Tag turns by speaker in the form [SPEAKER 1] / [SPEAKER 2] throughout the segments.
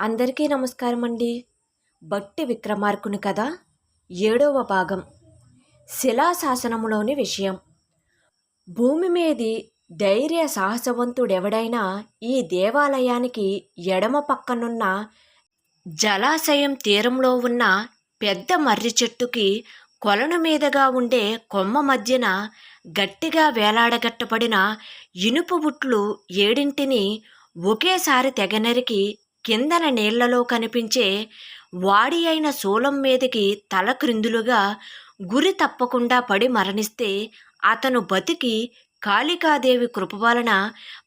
[SPEAKER 1] అందరికీ నమస్కారం అండి భట్టి విక్రమార్కుని కథ ఏడవ భాగం. శిలాశాసనములోని విషయం. భూమి మీది ధైర్య సాహసవంతుడెవడైనా ఈ దేవాలయానికి ఎడమ పక్కనున్న జలాశయం తీరంలో ఉన్న పెద్ద మర్రి చెట్టుకి కొలను మీదగా ఉండే కొమ్మ మధ్యన గట్టిగా వేలాడగట్టబడిన ఇనుపు బుట్లు ఏడింటిని ఒకేసారి తెగనరికి కిందన నీళ్ళలో కనిపించే వాడి అయిన శూలం మీదకి తల క్రిందులుగా గురి తప్పకుండా పడి మరణిస్తే అతను బతికి కాళికాదేవి కృప వలన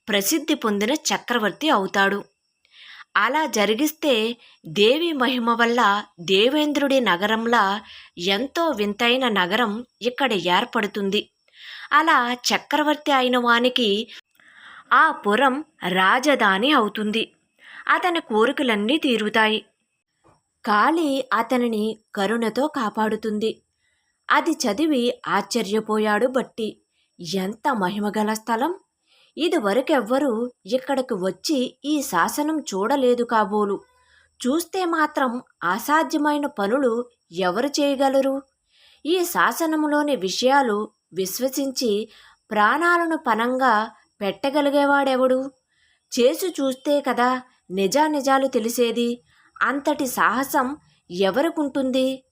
[SPEAKER 1] ప్రసిద్ధి పొందిన చక్రవర్తి అవుతాడు. అలా జరిగిస్తే దేవి మహిమ వల్ల దేవేంద్రుడి నగరంలా ఎంతో వింతైన నగరం ఇక్కడ ఏర్పడుతుంది. అలా చక్రవర్తి అయిన వానికి ఆ పురం రాజధాని అవుతుంది. అతని కోరికలన్నీ తీరుతాయి. కాళి అతనిని కరుణతో కాపాడుతుంది. అది చదివి ఆశ్చర్యపోయాడు బట్టి ఎంత మహిమగల స్థలం. ఇదివరకెవ్వరూ ఇక్కడికి వచ్చి ఈ శాసనం చూడలేదు కాబోలు. చూస్తే మాత్రం అసాధ్యమైన పనులు ఎవరు చేయగలరు? ఈ శాసనంలోని విషయాలు విశ్వసించి ప్రాణాలను పనంగా పెట్టగలిగేవాడెవడు? చేసి చూస్తే కదా నిజానిజాలు తెలిసేది? అంతటి సాహసం ఎవరికుంటుంది?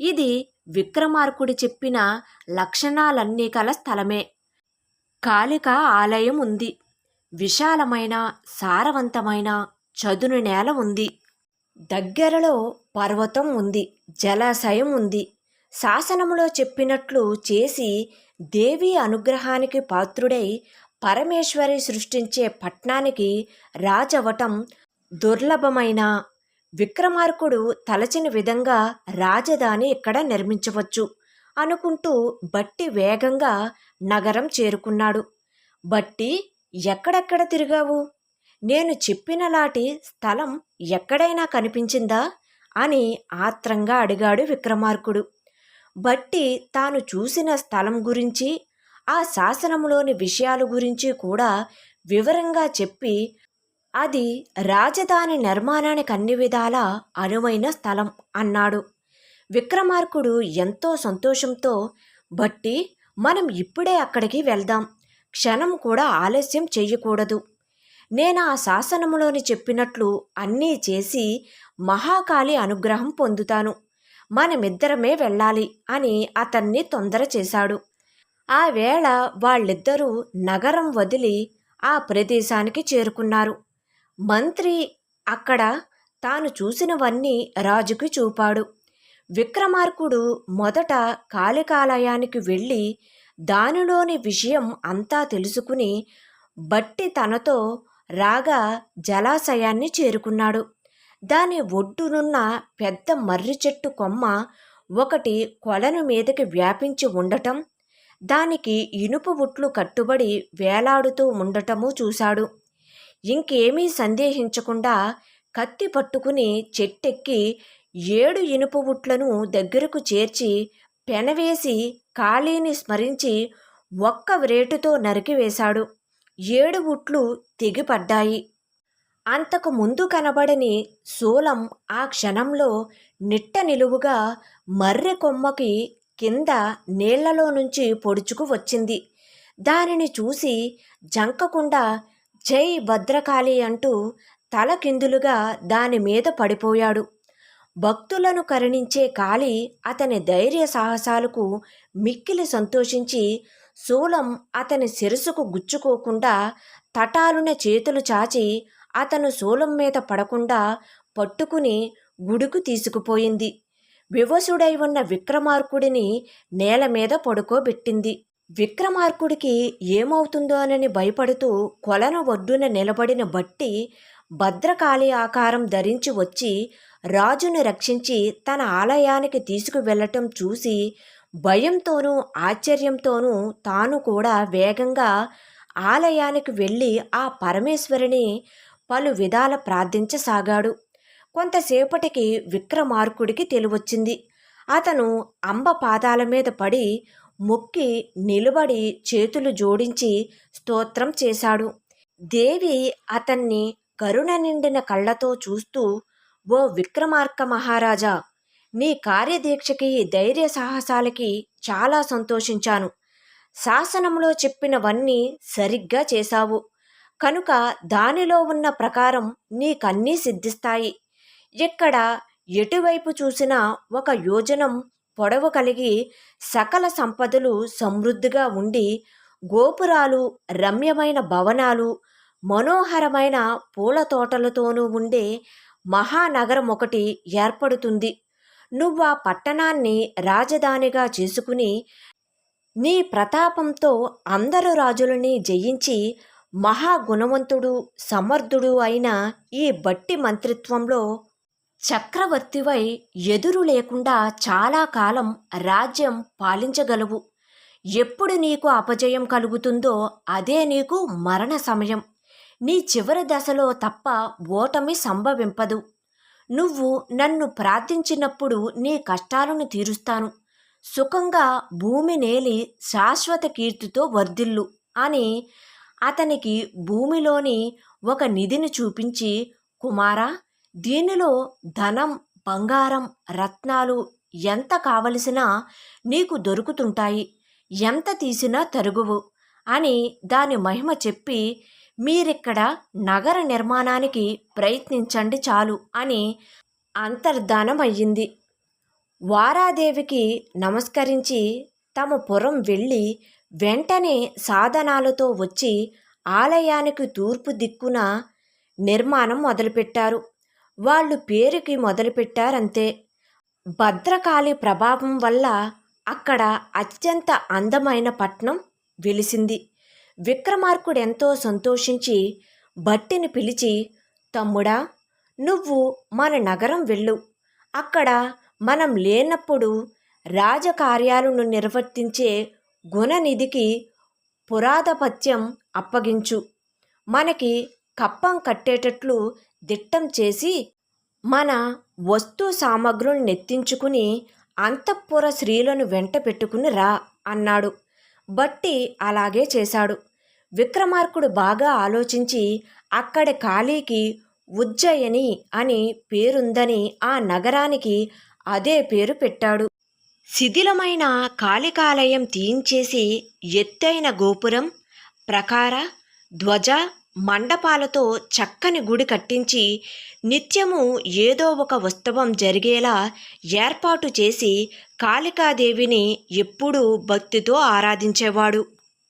[SPEAKER 1] ఇది విక్రమార్కుడి చెప్పిన లక్షణాలన్నీ కల స్థలమే. కాళిక ఆలయం ఉంది. విశాలమైన సారవంతమైన చదును నేల ఉంది. దగ్గరలో పర్వతం ఉంది. జలాశయం ఉంది. శాసనములో చెప్పినట్లు చేసి దేవి అనుగ్రహానికి పాత్రుడై పరమేశ్వరి సృష్టించే పట్నానికి రాజవటం దుర్లభమైన. విక్రమార్కుడు తలచిన విధంగా రాజధాని ఇక్కడ నిర్మించవచ్చు అనుకుంటూ బట్టి వేగంగా నగరం చేరుకున్నాడు. బట్టి ఎక్కడెక్కడ తిరిగావు? నేను చెప్పినలాటి స్థలం ఎక్కడైనా కనిపించిందా? అని ఆత్రంగా అడిగాడు విక్రమార్కుడు. బట్టి తాను చూసిన స్థలం గురించి ఆ శాసనంలోని విషయాల గురించి కూడా వివరంగా చెప్పి అది రాజధాని నిర్మాణానికి అన్ని విధాల అనువైన స్థలం అన్నాడు. విక్రమార్కుడు ఎంతో సంతోషంతో బట్టి మనం ఇప్పుడే అక్కడికి వెళ్దాం. క్షణం కూడా ఆలస్యం చెయ్యకూడదు నేను ఆ శాసనములోని చెప్పినట్లు అన్నీ చేసి మహాకాళి అనుగ్రహం పొందుతాను. మనమిద్దరమే వెళ్ళాలి అని అతన్ని తొందర చేశాడు. ఆ వేళ వాళ్ళిద్దరూ నగరం వదిలి ఆ ప్రదేశానికి చేరుకున్నారు. మంత్రి అక్కడ తాను చూసినవన్నీ రాజుకి చూపాడు. విక్రమార్కుడు మొదట కాళికాలయానికి వెళ్ళి దానిలోని విషయం అంతా తెలుసుకుని బట్టి తనతో రాగా జలాశయాన్ని చేరుకున్నాడు. దాని ఒడ్డునున్న పెద్ద మర్రి చెట్టు కొమ్మ ఒకటి కొలను మీదకి వ్యాపించి ఉండటం దానికి ఇనుపు బుట్లు కట్టుబడి వేలాడుతూ ఉండటము చూశాడు. ఇంకేమీ సందేహించకుండా కత్తి పట్టుకుని చెట్టెక్కి ఏడు ఇనుపు బుట్లను దగ్గరకు చేర్చి పెనవేసి ఖాళీని స్మరించి ఒక్క వ్రేటుతో నరికివేశాడు ఏడు బుట్లు తెగిపడ్డాయి. అంతకు ముందు కనబడని శూలం ఆ క్షణంలో నిట్ట నిలువుగా మర్రి కొమ్మకి కింద నీళ్ళలో నుంచి పొడుచుకు వచ్చింది. దానిని చూసి జంకకుండా జై భద్రకాళి అంటూ తల కిందులుగా దాని మీద పడిపోయాడు. భక్తులను కరుణించే కాళి అతని ధైర్య సాహసాలకు మిక్కిలి సంతోషించి శూలం అతని శిరసుకు గుచ్చుకోకుండా తటాలున చేతులు చాచి అతను శూలం మీద పడకుండా పట్టుకుని గుడుకు తీసుకుపోయింది. వివసుడై ఉన్న విక్రమార్కుడిని నేల మీద పడుకోబెట్టింది. విక్రమార్కుడికి ఏమవుతుందోనని భయపడుతూ కొలను ఒడ్డున నిలబడిన బట్టి భద్రకాళి ఆకారం ధరించి వచ్చి రాజును రక్షించి తన ఆలయానికి తీసుకువెళ్ళటం చూసి భయంతోనూ ఆశ్చర్యంతోనూ తాను కూడా వేగంగా ఆలయానికి వెళ్ళి ఆ పరమేశ్వరిని పలు విధాల ప్రార్థించసాగాడు. కొంతసేపటికి విక్రమార్కుడికి తెలివచ్చింది. అతను అంబ పాదాల మీద పడి మొక్కి నిలబడి చేతులు జోడించి స్తోత్రం చేశాడు. దేవి అతన్ని కరుణ నిండిన కళ్ళతో చూస్తూ ఓ విక్రమార్క మహారాజా నీ కార్యదీక్షకి ధైర్య సాహసాలకి చాలా సంతోషించాను. శాసనంలో చెప్పినవన్నీ సరిగ్గా చేశావు. కనుక దానిలో ఉన్న ప్రకారం నీకన్నీ సిద్ధిస్తాయి. ఇక్కడ ఎటువైపు చూసినా ఒక యోజనం పొడవు కలిగి సకల సంపదలు సమృద్ధిగా ఉండి గోపురాలు రమ్యమైన భవనాలు మనోహరమైన పూల తోటలతోనూ ఉండే మహానగరం ఒకటి ఏర్పడుతుంది. నువ్వు ఆ పట్టణాన్ని రాజధానిగా చేసుకుని నీ ప్రతాపంతో అందరు రాజులని జయించి మహాగుణవంతుడు సమర్థుడు అయిన ఈ బట్టి మంత్రిత్వంలో చక్రవర్తివై ఎదురు లేకుండా చాలా కాలం రాజ్యం పాలించగలవు. ఎప్పుడు నీకు అపజయం కలుగుతుందో అదే నీకు మరణ సమయం. నీ చివరి దశలో తప్ప ఓటమి సంభవింపదు. నువ్వు నన్ను ప్రార్థించినప్పుడు నీ కష్టాలను తీరుస్తాను. సుఖంగా భూమి నేలి శాశ్వత కీర్తితో వర్ధిల్లు అని అతనికి భూమిలోని ఒక నిధిని చూపించి కుమారా దీనిలో ధనం బంగారం రత్నాలు ఎంత కావలసినా నీకు దొరుకుతుంటాయి. ఎంత తీసినా తరుగువు అని దాని మహిమ చెప్పి మీరిక్కడ నగర నిర్మాణానికి ప్రయత్నించండి చాలు అని అంతర్ధానమయ్యింది. వారాదేవికి నమస్కరించి తమ పురం వెళ్ళి వెంటనే సాధనాలతో వచ్చి ఆలయానికి తూర్పు దిక్కున నిర్మాణం మొదలుపెట్టారు. వాళ్ళు పేరుకి మొదలుపెట్టారంతే భద్రకాళి ప్రభావం వల్ల అక్కడ అత్యంత అందమైన పట్నం వెలిసింది. విక్రమార్కుడెంతో సంతోషించి భట్టిని పిలిచి తమ్ముడా నువ్వు మన నగరం వెళ్ళు. అక్కడ మనం లేనప్పుడు రాజకార్యాలను నిర్వర్తించే గుణనిధికి పురాధపత్యం అప్పగించు. మనకి కప్పం కట్టేటట్లు దిట్టం చేసి మన వస్తు సామగ్రులు నెత్తించుకుని అంతఃపుర స్త్రీలను వెంట పెట్టుకుని రా అన్నాడు. బట్టి అలాగే చేశాడు. విక్రమార్కుడు బాగా ఆలోచించి అక్కడి ఖాళీకి ఉజ్జయిని అని పేరుందని ఆ నగరానికి అదే పేరు పెట్టాడు. శిథిలమైన కాళికాలయం తీయించేసి ఎత్తైన గోపురం ప్రకార ధ్వజ మండపాలతో చక్కని గుడి కట్టించి నిత్యము ఏదో ఒక ఉత్సవం జరిగేలా ఏర్పాటు చేసి కాళికాదేవిని ఎప్పుడూ భక్తితో ఆరాధించేవాడు.